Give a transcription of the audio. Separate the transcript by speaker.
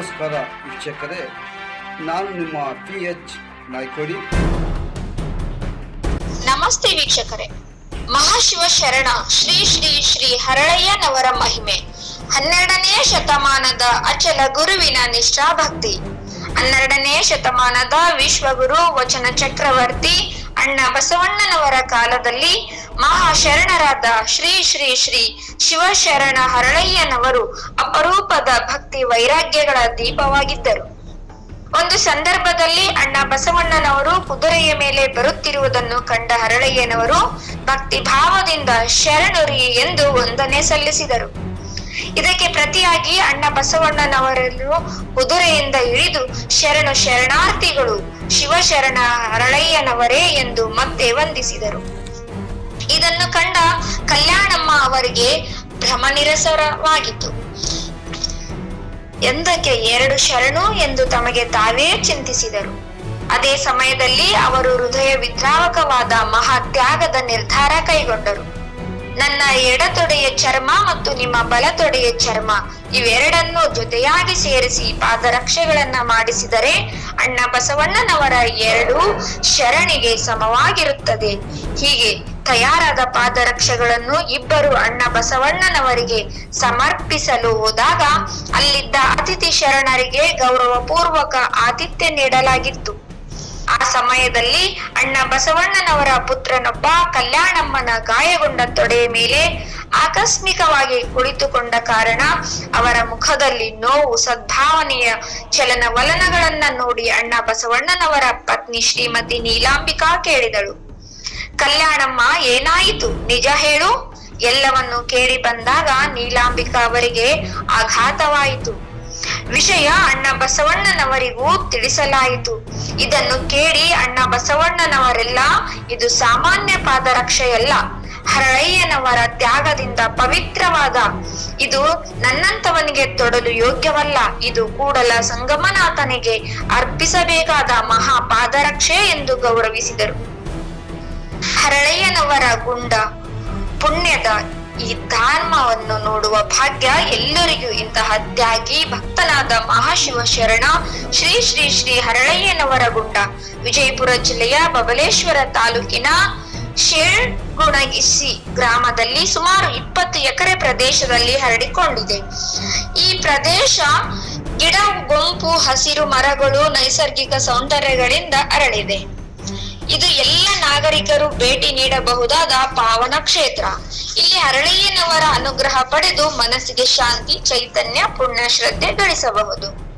Speaker 1: ನಮಸ್ಕಾರ ವೀಕ್ಷಕರೇ, ನಾನು ನಿಮ್ಮ ಪಿ ಎಚ್ ನಾಯ್ಕೋಡಿ.
Speaker 2: ನಮಸ್ತೆ ವೀಕ್ಷಕರೇ, ಮಹಾಶಿವ ಶರಣ ಶ್ರೀ ಶ್ರೀ ಶ್ರೀ ಹರಳಯ್ಯನವರ ಮಹಿಮೆ, ಹನ್ನೆರಡನೆಯ ಶತಮಾನದ ಅಚಲ ಗುರುವಿನ ನಿಷ್ಠಾ ಭಕ್ತಿ ಹನ್ನೆರಡನೇ ಶತಮಾನದ ವಿಶ್ವಗುರು ವಚನ ಚಕ್ರವರ್ತಿ ಅಣ್ಣ ಬಸವಣ್ಣನವರ ಕಾಲದಲ್ಲಿ ಮಹಾಶರಣರಾದ ಶ್ರೀ ಶ್ರೀ ಶ್ರೀ ಶಿವಶರಣ ಹರಳಯ್ಯನವರು ಅಪರೂಪದ ಭಕ್ತಿ ವೈರಾಗ್ಯಗಳ ದೀಪವಾಗಿದ್ದರು. ಒಂದು ಸಂದರ್ಭದಲ್ಲಿ ಅಣ್ಣ ಬಸವಣ್ಣನವರು ಕುದುರೆಯ ಮೇಲೆ ಬರುತ್ತಿರುವುದನ್ನು ಕಂಡ ಹರಳಯ್ಯನವರು ಭಕ್ತಿ ಭಾವದಿಂದ ಶರಣುರಿ ಎಂದು ವಂದನೆ ಸಲ್ಲಿಸಿದರು. ಇದಕ್ಕೆ ಪ್ರತಿಯಾಗಿ ಅಣ್ಣ ಬಸವಣ್ಣನವರಲ್ಲೂ ಕುದುರೆಯಿಂದ ಇಳಿದು ಶರಣು ಶರಣಾರ್ಥಿಗಳು ಶಿವಶರಣ ಹರಳಯ್ಯನವರೇ ಎಂದು ಮತ್ತೆ ವಂದಿಸಿದರು. ಇದನ್ನು ಕಂಡ ಕಲ್ಯಾಣಮ್ಮ ಅವರಿಗೆ ಭ್ರಮನಿರಸರವಾಗಿತ್ತು. ಎಂದಕ್ಕೆ ಎರಡು ಶರಣು ಎಂದು ತಮಗೆ ತಾವೇ ಚಿಂತಿಸಿದರು. ಅದೇ ಸಮಯದಲ್ಲಿ ಅವರು ಹೃದಯ ವಿದ್ರಾವಕವಾದ ಮಹಾತ್ಯಾಗದ ನಿರ್ಧಾರ ಕೈಗೊಂಡರು. ನನ್ನ ಎಡತೊಡೆಯ ಚರ್ಮ ಮತ್ತು ನಿಮ್ಮ ಬಲತೊಡೆಯ ಚರ್ಮ ಇವೆರಡನ್ನೂ ಜೊತೆಯಾಗಿ ಸೇರಿಸಿ ಪಾದರಕ್ಷೆಗಳನ್ನ ಮಾಡಿಸಿದರೆ ಅಣ್ಣ ಬಸವಣ್ಣನವರ ಎರಡು ಶರಣಿಗೆ ಸಮವಾಗಿರುತ್ತದೆ. ಹೀಗೆ ತಯಾರಾದ ಪಾದರಕ್ಷೆಗಳನ್ನು ಇಬ್ಬರು ಅಣ್ಣ ಬಸವಣ್ಣನವರಿಗೆ ಸಮರ್ಪಿಸಲು ಹೋದಾಗ ಅಲ್ಲಿದ್ದ ಅತಿಥಿ ಶರಣರಿಗೆ ಗೌರವಪೂರ್ವಕ ಆತಿಥ್ಯ ನೀಡಲಾಗಿತ್ತು. ಆ ಸಮಯದಲ್ಲಿ ಅಣ್ಣ ಬಸವಣ್ಣನವರ ಪುತ್ರನೊಬ್ಬ ಕಲ್ಯಾಣಮ್ಮನ ಗಾಯಗೊಂಡ ತೊಡೆಯ ಮೇಲೆ ಆಕಸ್ಮಿಕವಾಗಿ ಕುಳಿತುಕೊಂಡ ಕಾರಣ ಅವರ ಮುಖದಲ್ಲಿ ನೋವು, ಸದ್ಭಾವನೆಯ ಚಲನವಲನಗಳನ್ನ ನೋಡಿ ಅಣ್ಣ ಬಸವಣ್ಣನವರ ಪತ್ನಿ ಶ್ರೀಮತಿ ನೀಲಾಂಬಿಕಾ ಕೇಳಿದಳು. ಕಲ್ಯಾಣಮ್ಮ, ಏನಾಯಿತು? ನಿಜ ಹೇಳು. ಎಲ್ಲವನ್ನು ಕೇಳಿ ಬಂದಾಗ ನೀಲಾಂಬಿಕಾ ಅವರಿಗೆ ಆಘಾತವಾಯಿತು. ವಿಷಯ ಅಣ್ಣ ಬಸವಣ್ಣನವರಿಗೂ ತಿಳಿಸಲಾಯಿತು. ಇದನ್ನು ಕೇಳಿ ಅಣ್ಣ ಬಸವಣ್ಣನವರೆಲ್ಲ, ಇದು ಸಾಮಾನ್ಯ ಪಾದರಕ್ಷೆಯಲ್ಲ, ಹರಳಯ್ಯನವರ ತ್ಯಾಗದಿಂದ ಪವಿತ್ರವಾದ, ಇದು ನನ್ನಂತವನಿಗೆ ತೊಡಲು ಯೋಗ್ಯವಲ್ಲ, ಇದು ಕೂಡಲ ಸಂಗಮನಾಥನಿಗೆ ಅರ್ಪಿಸಬೇಕಾದ ಮಹಾ ಪಾದರಕ್ಷೆ ಎಂದು ಗೌರವಿಸಿದರು. ಹರಳಯ್ಯನವರ ಗುಂಡ, ಪುಣ್ಯದ ಈ ಧರ್ಮವನ್ನು ನೋಡುವ ಭಾಗ್ಯ ಎಲ್ಲರಿಗೂ ಇಂತಹ ತ್ಯಾಗಿ ಭಕ್ತನಾದ ಮಹಾಶಿವ ಶರಣ ಶ್ರೀ ಶ್ರೀ ಶ್ರೀ ಹರಳಯ್ಯನವರ ಗುಂಡ. ವಿಜಯಪುರ ಜಿಲ್ಲೆಯ ಬಬಲೇಶ್ವರ ತಾಲೂಕಿನ ಶೇಳ್ಗುಣಗಿಸಿ ಗ್ರಾಮದಲ್ಲಿ ಸುಮಾರು ಇಪ್ಪತ್ತು ಎಕರೆ ಪ್ರದೇಶದಲ್ಲಿ ಹರಡಿಕೊಂಡಿದೆ. ಈ ಪ್ರದೇಶ ಗಿಡ, ಗುಂಪು, ಹಸಿರು ಮರಗಳು, ನೈಸರ್ಗಿಕ ಸೌಂದರ್ಯಗಳಿಂದ ಅರಳಿದೆ. ಇದು ಎಲ್ಲ ನಾಗರಿಕರು ಭೇಟಿ ನೀಡಬಹುದಾದ ಪಾವನ ಕ್ಷೇತ್ರ. ಇಲ್ಲಿ ಹರಳಯ್ಯನವರ ಅನುಗ್ರಹ ಪಡೆದು ಮನಸ್ಸಿಗೆ ಶಾಂತಿ, ಚೈತನ್ಯ ಪುಣ್ಯ ಶ್ರದ್ಧೆ ಗಳಿಸಬಹುದು.